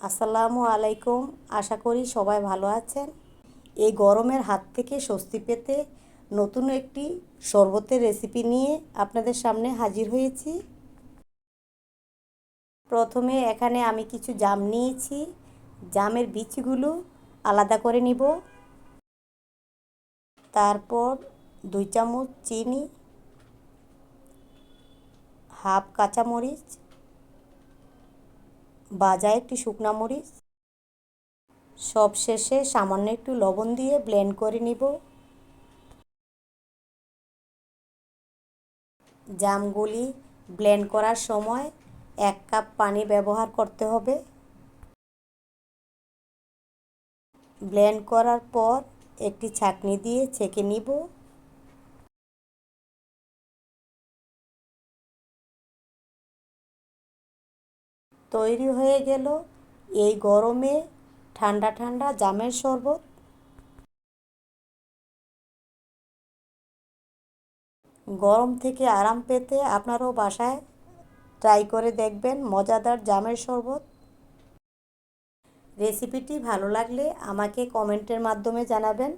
আসসালামু আলাইকুম। আশা করি সবাই ভালো আছেন। এই গরমের হাত থেকে স্বস্তি পেতে নতুন একটি শরবতের রেসিপি নিয়ে আপনাদের সামনে হাজির হয়েছি। প্রথমে এখানে আমি কিছু জাম নিয়েছি। জামের বীজগুলো আলাদা করে নিব। তারপর দুই চামচ চিনি, হাফ কাঁচামরিচ বাজা একটি শুকনা মরিচ। সব শেষে সামান্য একটু লবণ দিয়ে ব্লেন্ড করে নিব। জামগুলি ব্লেন্ড করার সময় এক কাপ পানি ব্যবহার করতে হবে। ব্লেন্ড করার পর একটি ছাকনি দিয়ে ছেঁকে নিব। তৈরি হয়ে গেল এই গরমে ঠান্ডা ঠান্ডা জামের শরবত। গরম থেকে আরাম পেতে আপনারাও বাসায় ট্রাই করে দেখবেন মজাদার জামের শরবত। রেসিপিটি ভালো লাগলে আমাকে কমেন্টের মাধ্যমে জানাবেন।